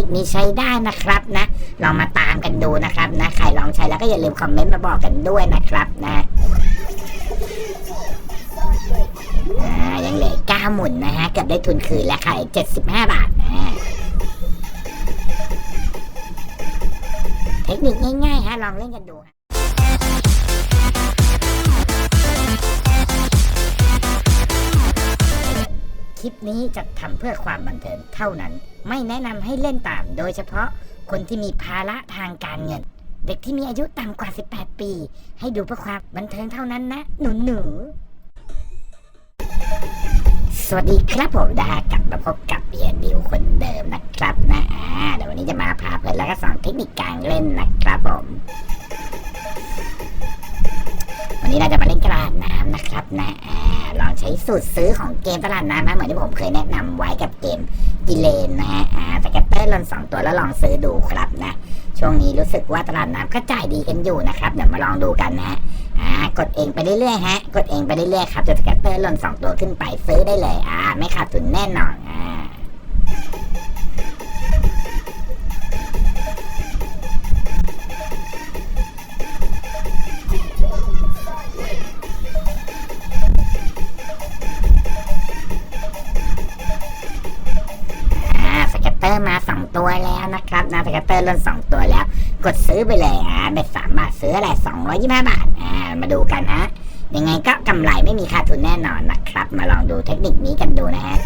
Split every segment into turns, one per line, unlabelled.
นิคนี้ใช้ได้นะครับนะ ลองมาตามกันดูนะครับนะ ใครลองใช้แล้วก็อย่าลืมคอมเมนต์มาบอกกันด้วยนะครับนะอ่ายังเหลือเก้าหมุนนะฮะ เกือบได้ทุนคืนแล้วค่ะเจ็ดสิบห้าบาทนะเทคนิคง่ายๆฮะ ลองเล่นกันดู คลิปนี้จะทำเพื่อความบันเทิงเท่านั้น ไม่แนะนำให้เล่นตาม โดยเฉพาะคนที่มีภาระทางการเงิน เด็กที่มีอายุต่ำกว่า 18 ปี ให้ดูเพื่อความบันเทิงเท่านั้นนะ หนูหนูสวัสดีครับผมดากลับมาพบกับเบียร์ดิวคนเดิมนะครับนะเดี๋ยววันนี้จะมาพาเพื่อนแล้วก็สอนเทคนิคการเล่นนะครับผม วันนี้เราจะมาเล่นตลาดน้ำนะครับนะอลองใช้สูตรซื้อของเกมตลาดน้ำนะเหมือนที่ผมเคยแนะนำไว้กับเกมกิเลนนะฮะสเก็ตเตอร์ลอนสองตัวแล้วลองซื้อดูครับนะช่วงนี้รู้สึกว่าตลาดน้ำก็จ่ายดีกันอยู่นะครับเดี๋ยวมาลองดูกันนะฮะกดเองไปเรื่อยๆฮะกดเองไปเรื่อยๆครับจนสเก็ตเตอร์ลอนสองตัวขึ้นไปซื้อได้เลยอ่าไม่ขาดทุนแน่นอนอ่า แล้วนะครับนะสเก็ตเตอร์ล้นสองตัวแล้ว กดซื้อไปเลยอ่าเบ็ดสามบาทซื้ออะไรสองร้อยยี่ห้าบาทอ่ามาดูกันฮะยังไงก็กำไรไม่มีขาดทุนแน่นอนนะครับ มาลองดูเทคนิคนี้กันดูนะฮะ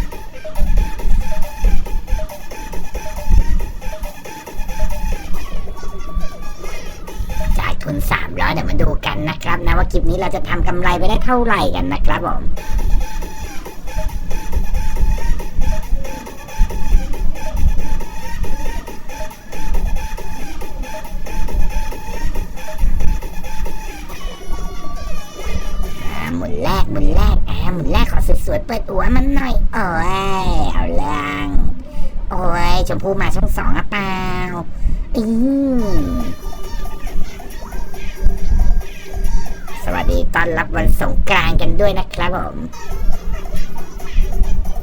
จ่ายทุนสามร้อยเดี๋ยวมาดูกันนะครับนะว่าคลิปนี้เราจะทำกำไรไปได้เท่าไหร่กันนะครับผม สวยเปิดหัวมันหน่อย โอ้ยเอาเรื่องโอ้ยชมพู่มาช่องสองอะเปล่าอืมสวัสดีต้อนรับวันสงกรานต์กันด้วยนะครับผม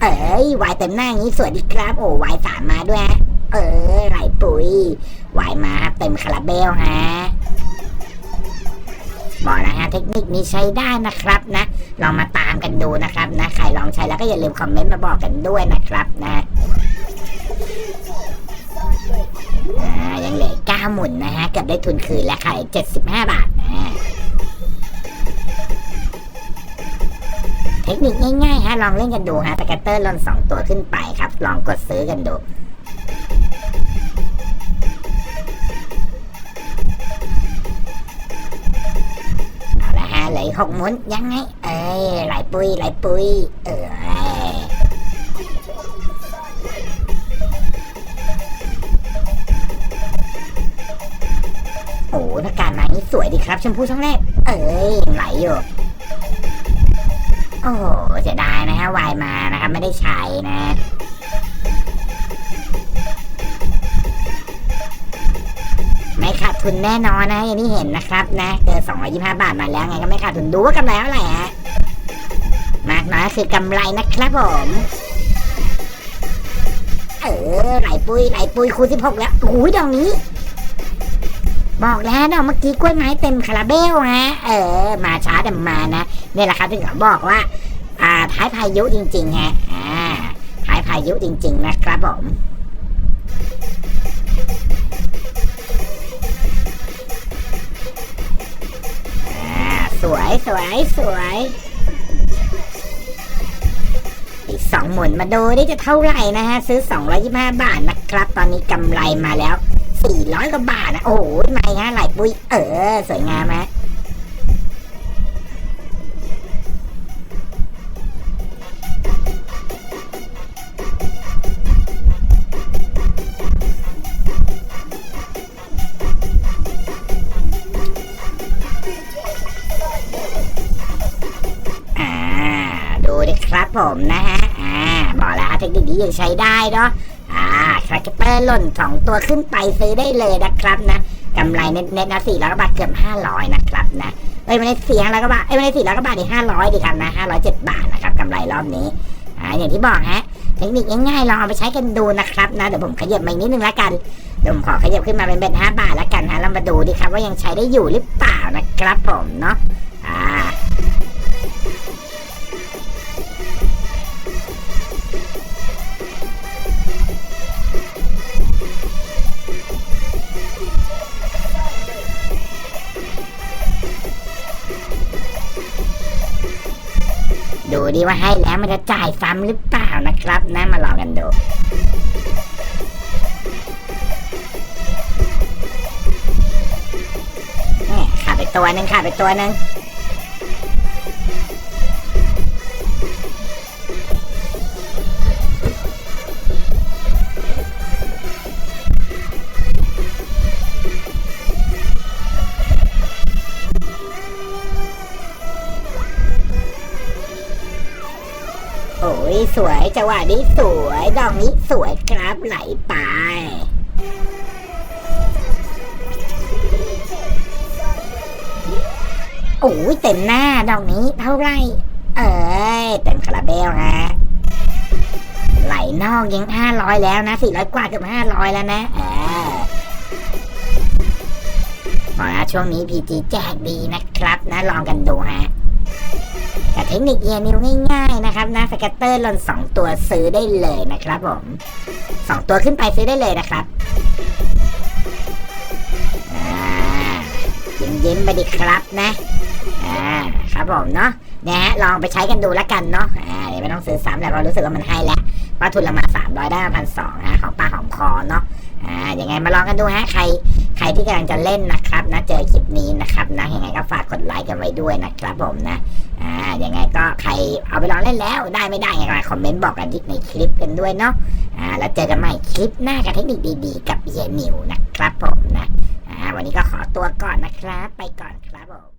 เอ้ยวายเต็มหน้าอย่างนี้สวัสดีครับ โอ้วายสามมาด้วยฮะเออไหลปุ๋ยวายมาเต็มคาราเบลฮะ บอกนะฮะเทคนิคนี้ใช้ได้นะครับนะ ลองมาตามกันดูนะครับนะใครลองใช้แล้วก็อย่าลืมคอมเมนต์มาบอกกันด้วยนะครับนะอ่ายังเหลือเก้าหมุนนะฮะเกือบได้ทุนคืนแล้วค่ะเจ็ดสิบห้าบาทนะเทคนิคง่ายๆฮะลองเล่นกันดูฮะสเก็ตเตอร์ลนสองตัวขึ้นไปครับ ลองกดซื้อกันดู ลืออกหกหมุนยังไง เอ้ยไหลปุยไหลปุย เออโอ้ถ้าการมานี้สวยดีครับ ชมพูช่องแรก เอ้ยไหลอยู่ โอ้เสียดายนะฮะวายมานะครับ ไม่ได้ใช้นะ ไม่ขาดทุนแน่นอนนะอย่างที่เห็นนะครับนะเกิน225 บาทมาแล้วไงก็ไม่ขาดทุนดูว่ากำไรเท่าไหร่ฮะมากน้อยคือกำไรนะครับผมเออไหลปุยไหลปุยคูณ16แล้วโอ้ยดอกนี้ บอกแล้วดอกเมื่อกี้กล้วยไม้เต็มคาราเบลฮะเออ มาช้าแต่มานะนี่แหละครับที่เขาบอกว่า อ่าท้ายพายุจริงๆฮะอ่าท้ายพายุจริง ๆ นะครับผม วยสวยสวยอีกสองหมุนมาดูนี่จะเท่าไหร่นะฮะ ซื้อ 225 บาทนะครับ ตอนนี้กำไรมาแล้ว 400กว่าบาทนะ โอ้ยไม่ฮะไหลปุ้ยเออ สวยงามฮะ ผมนะฮะ อ่าบอกแล้วเทคนิคนี้ยังใช้ได้เนาะ อ่าคาแรคเตอร์หล่นสองตัวขึ้นไปซื้อได้เลยนะครับนะกำไรเน็ตๆนะสี่ร้อยกว่าบาทเกือบห้าร้อยนะครับนะเอ้ยไม่ได้สี่ร้อยกว่าบาทเอ้ยไม่ได้สี่ร้อยกว่าบาทดิห้าร้อยดิครับนะห้าร้อยเจ็ดบาทนะครับกำไรรอบนี้ อ่าอย่างที่บอกฮะเทคนิคง่ายๆลองเอาไปใช้กันดูนะครับนะเดี๋ยวผมขยับมาอีกนิดนึงละกันเดี๋ยวผมขอขยับขึ้นมาเป็นเบ็ดห้าบาทละกันฮะเรามาดูดิครับว่ายังใช้ได้อยู่หรือเปล่านะครับผมเนาะอ่า ดูดิว่าให้แล้วมันจะจ่ายซ้ำหรือเปล่านะครับนะมาลองกันดูขาดไปตัวหนึ่งขาดไปตัวหนึ่ง โอ้ยสวยจังหวะนี้สวยดอกนี้สวยครับไหลไปโอ้ยเต็มหน้าดอกนี้เท่าไร เอ้ยเต็มคาราเบลฮะไหลนอกยังห้าร้อยแล้วนะสี่ร้อยกว่าเกือบห้าร้อยแล้วนะเออบอกนะช่วงนี้พีจีแจกดีนะครับนะลองกันดูฮะ เทคนิคเอียนิวง่ายๆนะครับนะสเก็ตเตอร์หล่นสองตัวซื้อได้เลยนะครับผมสองตัวขึ้นไปซื้อได้เลยนะครับยิ้มยิ้มๆไปดิครับนะอ่าครับผมเนาะนะฮะลองไปใช้กันดูแล้วกันเนาะอ่าเดี๋ยวไม่ต้องซื้อซ้ำแล้วเรารู้สึกว่ามันให้แล้วว่าทุนละมาสามร้อยได้มาพันสองนะของปลาหอมคอเนาะอ่ายังไงมาลองกันดูฮะใคร ครที่กำลังจะเล่นนะครับนะเจอคลิปนี้นะครับนะยังไงก็ฝากกดไลค์กันไว้ด้วยนะครับผมนะอ่ายังไงก็ใครเอาไปลองเล่นแล้วได้ไม่ได้ยังไงคอมเมนต์บอกกันที่ในคลิปกันด้วยเนาะอ่าแล้วเจอกันใหม่คลิปหน้ากับเทคนิคดีๆ กับเฮียนิวนะครับผมนะอ่าวันนี้ก็ขอตัวก่อนนะครับ ไปก่อนครับผม